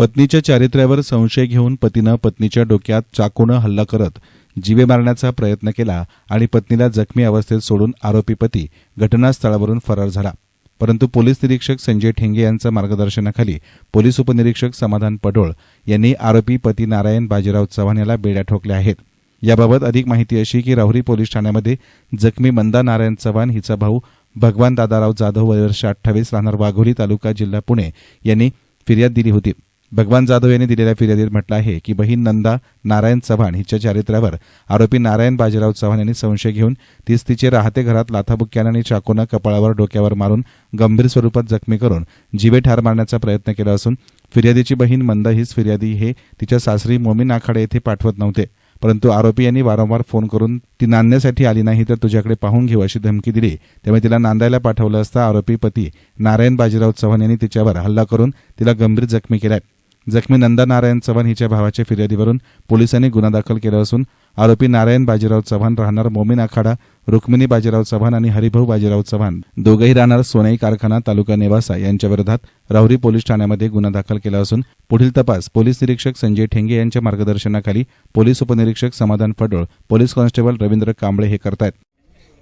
पत्नीच्या चारित्र्यावर संशय घेऊन पतीनं पत्नीच्या डोक्यात चाकूनं हल्ला करत जीवे मारण्याचा प्रयत्न केला आणि पत्नीला जखमी अवस्थेत सोडून आरोपी पती घटनास्थळावरून फरार झाला. परंतु पोलीस निरीक्षक संजय ठेंगे यांच्या मार्गदर्शनाखाली पोलीस उपनिरीक्षक समाधान पडोळ यांनी आरोपी पती नारायण बाजीराव चव्हाण याला बेड्या ठोकल्या आहेत. याबाबत अधिक माहिती अशी की राहुरी पोलीस ठाण्यामध्ये जखमी मंदा नारायण चव्हाण हिचा भाऊ भगवान दादाराव जाधव वय वर्ष अठ्ठावीस राहणार वाघोली तालुका जिल्हा पुणे यांनी फिर्याद दिली होती. भगवान जाधव यांनी दिलेल्या फिर्यादीत म्हटलं आहे की बहीण नंदा नारायण चव्हाण हिच्या चारित्र्यावर आरोपी नारायण बाजीराव चव्हाण यांनी संशय घेऊन तीच तिचे राहते घरात लाथाबुक्क्यानं आणि चाकूनं कपाळावर डोक्यावर मारून गंभीर स्वरूपात जखमी करून जीवे ठार मारण्याचा प्रयत्न केला असून फिर्यादीची बहीण मंदा हीच फिर्यादी हे तिच्या सासरी मोमीन आखाडे येथे पाठवत नव्हते. परंतु आरोपी यांनी वारंवार फोन करून ती नांदण्यासाठी आली नाही तर तुझ्याकडे पाहून घेऊ अशी धमकी दिली. त्यामुळे तिला नांदायला पाठवलं असता आरोपी पती नारायण बाजीराव चव्हाण यांनी तिच्यावर हल्ला करून तिला गंभीर जखमी केलाय जखमी नंदा नारायण चव्हाण हिच्या भावाच्या फिर्यादीवरून पोलिसांनी गुन्हा दाखल केला असून आरोपी नारायण बाजीराव चव्हाण राहणार मोमीन आखाडा रुक्मिणी बाजीराव चव्हाण आणि हरिभाऊ बाजीराव चव्हाण. दोघेही राहणार सोनाई कारखाना तालुका नेवासा यांच्या विरोधात राहुरी पोलीस ठाण्यामध्ये गुन्हा दाखल केला असून पुढील तपास पोलीस निरीक्षक संजय ठेंगे यांच्या मार्गदर्शनाखाली पोलीस उपनिरीक्षक समाधान फडोळ पोलीस कॉन्स्टेबल रवींद्र कांबळे हे करतायत.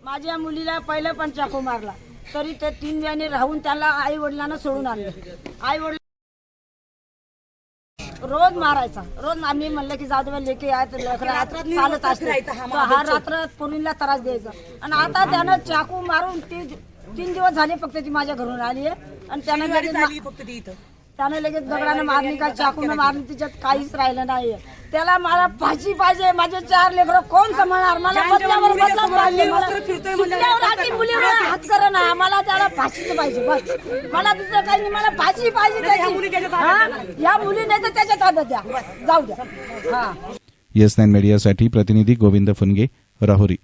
माझ्या मुलीला पहिलं पण चाकू मारला तरी ते तीन जणी राहून त्याला आई वडिलांना सोडून आणलं. आई वडील रोज मारायचा. रोज आम्ही म्हणलं की जाऊ आहेत, चालत असते. हा रात्र पोरीला त्रास द्यायचा. आणि आता त्यानं चाकू मारून ती तीन दिवस झाले फक्त ती माझ्या घरून आली आहे. आणि त्यानं लगेच फक्त ती इथं. त्यानं लगेच दगडानं मारली का? चाकून मारली तिच्यात काहीच राहिलं नाहीये. त्याला मला फाशी पाहिजे माझे चार लेकरं कोण सांभाळणार? मला बदल्यावर बदला पाहिजे मला. सुटल्यावर आधी मुलीवर हात कर ना. मला त्याला फाशीच पाहिजे बस. मला दुसरं काही नाही मला फाशी पाहिजे त्याची? या मुली नाही तर त्याच्या द्या. जाऊ द्या. हा. येस नाईन मीडियासाठी प्रतिनिधी गोविंद फुनगे राहुरी.